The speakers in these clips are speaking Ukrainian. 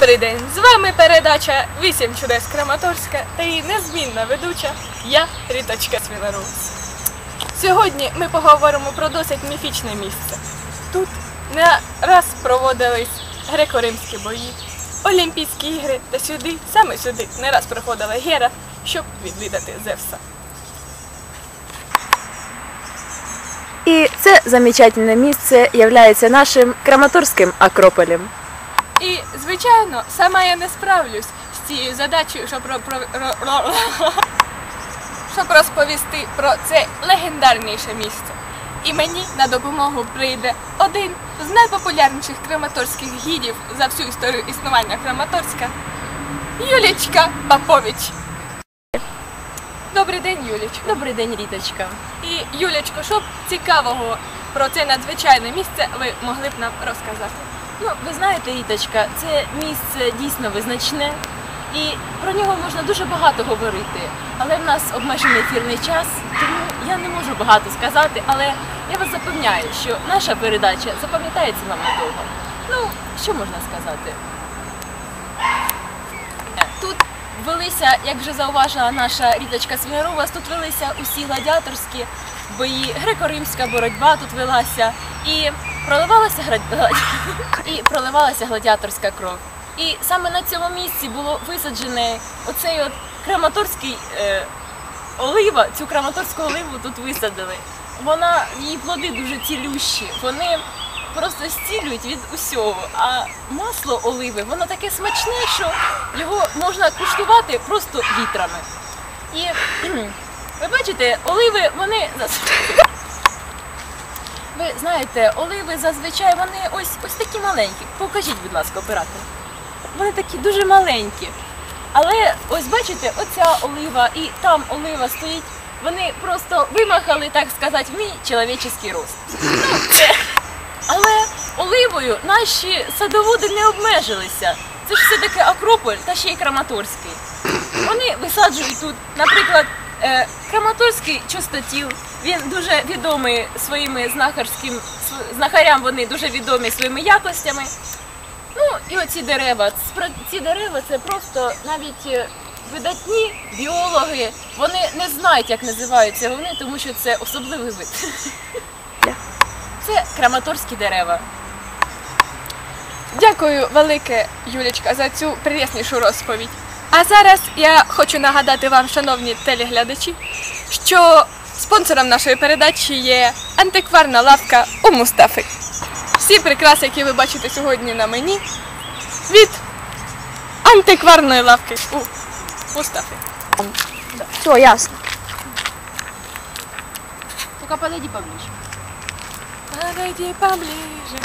Добрий день! З вами передача «Вісім чудес Краматорська та її незмінна ведуча я Ріточка Свіларус. Сьогодні ми поговоримо про досить міфічне місце. Тут не раз проводились греко-римські бої, Олімпійські ігри та сюди, саме сюди, не раз приходила Гера, щоб відвідати Зевса. И це замечательное місце являється нашим Краматорським Акрополем. І, звичайно, сама я не справлюсь з цією задачею, щоб, щоб розповісти про це легендарніше місце. І мені на допомогу прийде один з найпопулярніших краматорських гідів за всю історію існування Краматорська Юлічка Папович. Добрий день, Юлічко. Добрий день, Ріточка. І Юлічко, що б цікавого про це надзвичайне місце ви могли б нам розказати? Ну, ви знаєте, Іточка, це місце дійсно визначне, і про нього можна дуже багато говорити. Але в нас обмежений ефірний час, тому я не можу багато сказати, але я вас запевняю, що наша передача запам'ятається вам надовго. Ну, що можна сказати? Е, Тут велися, як вже зауважила наша Ріточка Свінарова, тут велися усі гладіаторські бої, греко-римська боротьба тут велася і проливалася гра- і проливалася гладіаторська кров. І саме на цьому місці було висаджене оцей от краматорський е, олива, цю краматорську оливу тут висадили. Вона, її плоди дуже цілющі, вони просто стілюють від усього. А масло оливи, воно таке смачне, що його можна куштувати просто вітрами. І ви бачите, оливи, вони ви знаєте, оливи зазвичай вони ось ось такі маленькі. Покажіть, будь ласка, оператор. Вони такі дуже маленькі. Але ось бачите, оця олива і там олива стоїть. Вони просто вимахали, так сказати, в мій чоловічий рост. Ну, це... Але оливою наші садоводи не обмежилися. Це ж все-таки Акрополь та ще й Краматорський. Вони висаджують тут, наприклад, е, Краматорський чистотіл. Він дуже відомий своїми знахарським знахарям. Вони дуже відомі своїми якостями. Ну і оці дерева. Ці дерева це просто навіть е, видатні біологи. Вони не знають, як називаються вони, тому що це особливий вид. Це краматорські дерева. Дякую велике, Юлічка, за цю прияснішу розповідь. А зараз я хочу нагадати вам, шановні телеглядачі, що спонсором нашої передачі є антикварна лавка у Мустафи. Всі прикраси, які ви бачите сьогодні на мені, від антикварної лавки у Мустафи. Все, ясно. Тільки подойди поближе. Подойди поближе.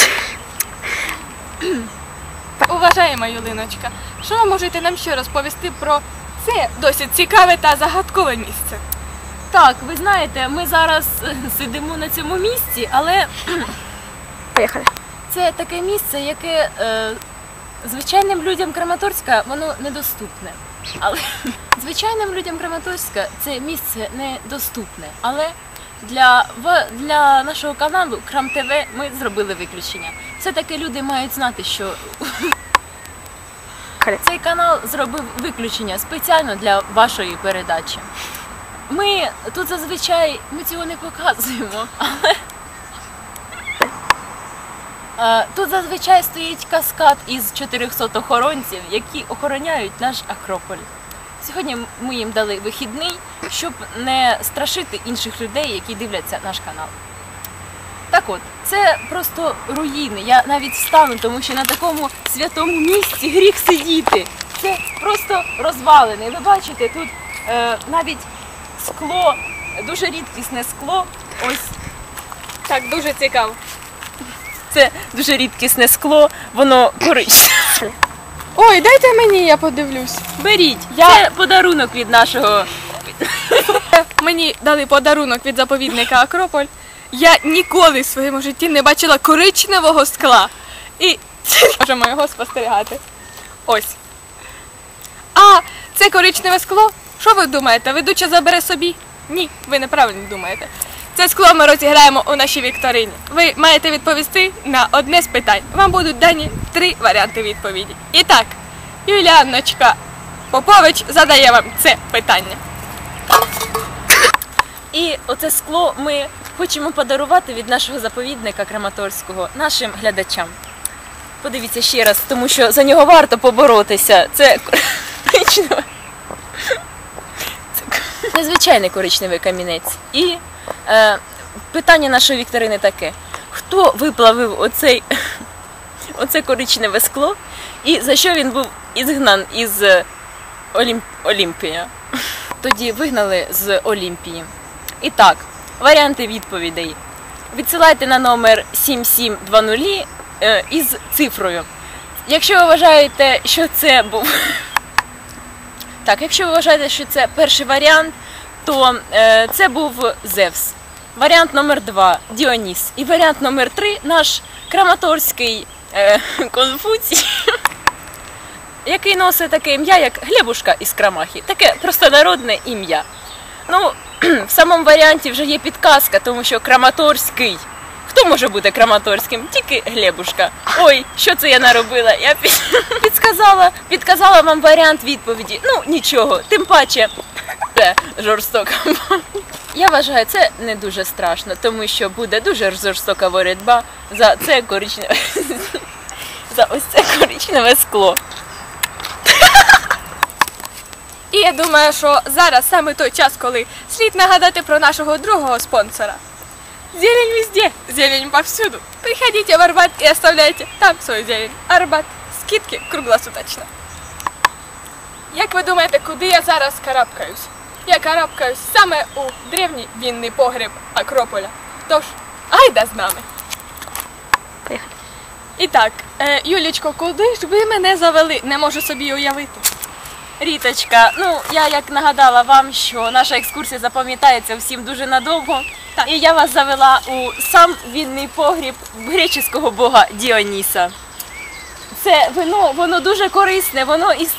Уважаєма Юлиночка, що ви можете нам ще розповісти про це досить цікаве та загадкове місце? Так, ви знаєте, ми зараз е, сидимо на цьому місці, але Поїхали. це таке місце, яке е, звичайним людям Краматорська воно недоступне. Але звичайним людям Краматорська це місце недоступне. Але для, в- для нашого каналу Крам ТВ ми зробили виключення. Все-таки люди мають знати, що цей канал зробив виключення спеціально для вашої передачі. Ми тут зазвичай ми цього не показуємо, але тут зазвичай стоїть каскад із 400 охоронців, які охороняють наш Акрополь. Сьогодні ми їм дали вихідний, щоб не страшити інших людей, які дивляться наш канал. Так от, це просто руїни. Я навіть встану, тому що на такому святому місці гріх сидіти. Це просто розвалини. Ви бачите, тут е, навіть скло, дуже рідкісне скло. Ось Так, дуже цікаво. це дуже рідкісне скло, воно коричневе. Ой, дайте мені, я подивлюсь. Беріть, Я- це подарунок від нашого. Мені дали подарунок від заповідника Акрополь. Я ніколи в своєму житті не бачила коричневого скла. І можемо його спостерігати. Ось. А це коричневе скло. Що ви думаєте? Ведуча забере собі? Ні, ви неправильно думаєте. Це скло ми розіграємо у нашій вікторині. Ви маєте відповісти на одне з питань. Вам будуть дані три варіанти відповіді. І так, Юліаночка Попович задає вам це питання. І оце скло ми хочемо подарувати від нашого заповідника Краматорського нашим глядачам. Подивіться ще раз, тому що за нього варто поборотися. Це коричневе. Це незвичайний коричневий камінець. І питання нашої вікторини таке: хто виплавив оцей, оце коричневе скло і за що він був ізгнан із е, Олімп... Олімпія? Тоді вигнали з Олімпії. І так, варіанти відповідей. Відсилайте на номер 7720 е, із цифрою. Якщо ви вважаєте, що це був. Так, якщо ви вважаєте, що це перший варіант, то е, це був Зевс. Варіант номер 2 Діоніс. І варіант номер 3 наш краматорський е, Конфуцій, який носить таке ім'я, як Глебушка із Крамахи. Таке простонародне ім'я. Ну, в самому варіанті вже є підказка, тому що Краматорський. Хто може бути Краматорським? Тільки Глебушка. Ой, що це я наробила? Я під... підказала, підказала вам варіант відповіді. Ну, нічого, тим паче це жорстока. Я вважаю, це не дуже страшно, тому що буде дуже жорстока боротьба за це коричневе. За ось це коричневе скло. І я думаю, що зараз саме той час, коли слід нагадати про нашого другого спонсора. Зелень везде, зелень повсюду. Приходите в Арбат и оставляйте там свою зелень. Арбат. Скидки круглосуточно. Як ви думаєте, куди я зараз карабкаюсь? Я карабкаюсь саме у древній вінний погреб Акрополя. Тож, айда з нами. Поїхали. І так, е, Юлічко, куди ж ви мене завели? Не можу собі уявити. Ріточка, ну я як нагадала вам, що наша екскурсія запам'ятається всім дуже надовго. Так. І я вас завела у сам вінний погріб греческого бога Діоніса. Це вино, воно дуже корисне, воно із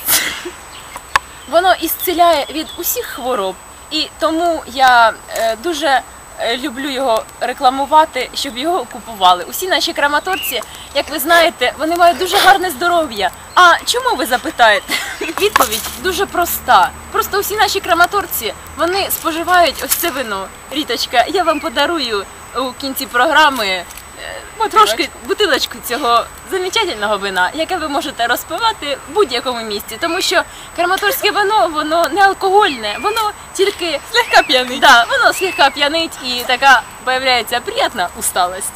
воно ісціляє від усіх хвороб. І тому я е, дуже е, люблю його рекламувати, щоб його купували. Усі наші краматорці, як ви знаєте, вони мають дуже гарне здоров'я. А чому ви запитаєте? Відповідь дуже проста. Просто усі наші краматорці вони споживають ось це вино. Ріточка, я вам подарую у кінці програми. е, Трошки бутилочку цього замечательного вина, яке ви можете розпивати в будь-якому місці, тому що краматорське вино воно не алкогольне, воно тільки Слегка п'яний. да, воно слегка п'янить і така появляється приємна усталость.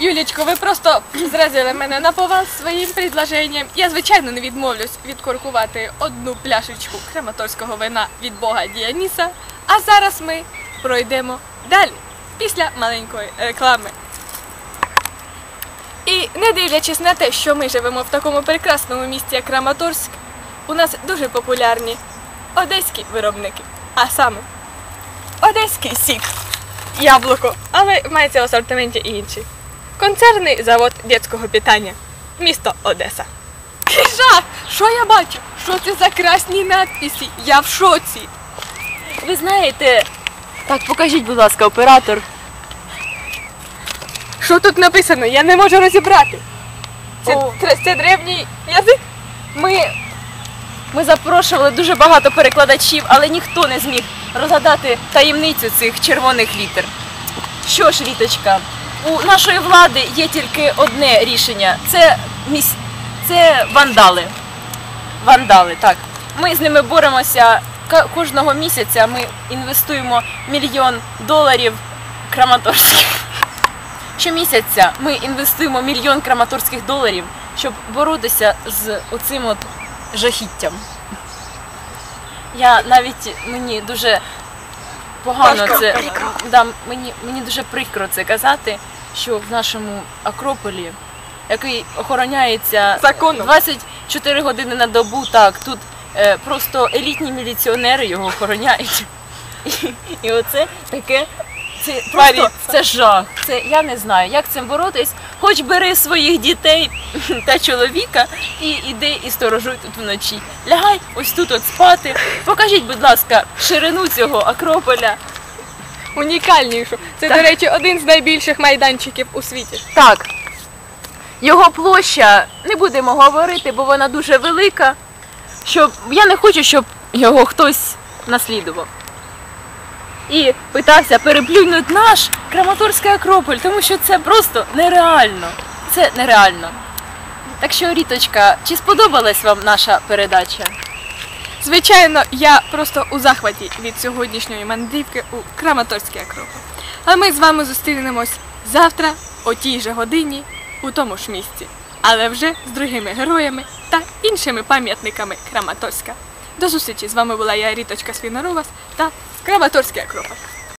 Юлічко, ви просто зразили мене на повал своїм предложенням. Я, звичайно, не відмовлюсь відкоркувати одну пляшечку крематорського вина від Бога Діаніса. А зараз ми пройдемо далі, після маленької реклами. І не дивлячись на те, що ми живемо в такому прекрасному місті, як Краматорськ, у нас дуже популярні одеські виробники. А саме Одеський сік, яблуко, але мається в асортименті і інші. Концерний завод дитячого питання. Місто Одеса. Жах! Що я бачу? Що це за красні надписи? Я в шоці. Ви знаєте, так покажіть, будь ласка, оператор. Що тут написано? Я не можу розібрати. Це, це, це древній язик? Ми, ми запрошували дуже багато перекладачів, але ніхто не зміг розгадати таємницю цих червоних літер. Що ж, Ріточка, у нашої влади є тільки одне рішення це, міс... це вандали. Вандали, так. Ми з ними боремося кожного місяця. Ми інвестуємо мільйон доларів краматорських. Щомісяця ми інвестуємо мільйон краматорських доларів, щоб боротися з оцим от жахіттям. Я навіть мені дуже погано Важко, це прикро. да, мені, мені дуже прикро це казати, що в нашому Акрополі, який охороняється Законом. 24 години на добу, так тут е, просто елітні міліціонери його охороняють. І, і оце таке. Це просто це жах. Це я не знаю, як цим боротись. Хоч бери своїх дітей та чоловіка і іди і сторожуй тут вночі. Лягай ось тут от спати. Покажіть, будь ласка, ширину цього Акрополя. Унікальнішу. Це, Так. до речі, один з найбільших майданчиків у світі. Так. Його площа не будемо говорити, бо вона дуже велика. Щоб я не хочу, щоб його хтось наслідував. І питався переплюнути наш Краматорський Акрополь, тому що це просто нереально. Це нереально. Так що, Ріточка, чи сподобалась вам наша передача? Звичайно, я просто у захваті від сьогоднішньої мандрівки у Краматорський Акрополь. А ми з вами зустрінемось завтра о тій же годині у тому ж місці, але вже з другими героями та іншими пам'ятниками Краматорська. До зустрічі! З вами була я, Ріточка Свіноровас та Краматорський Акрополь.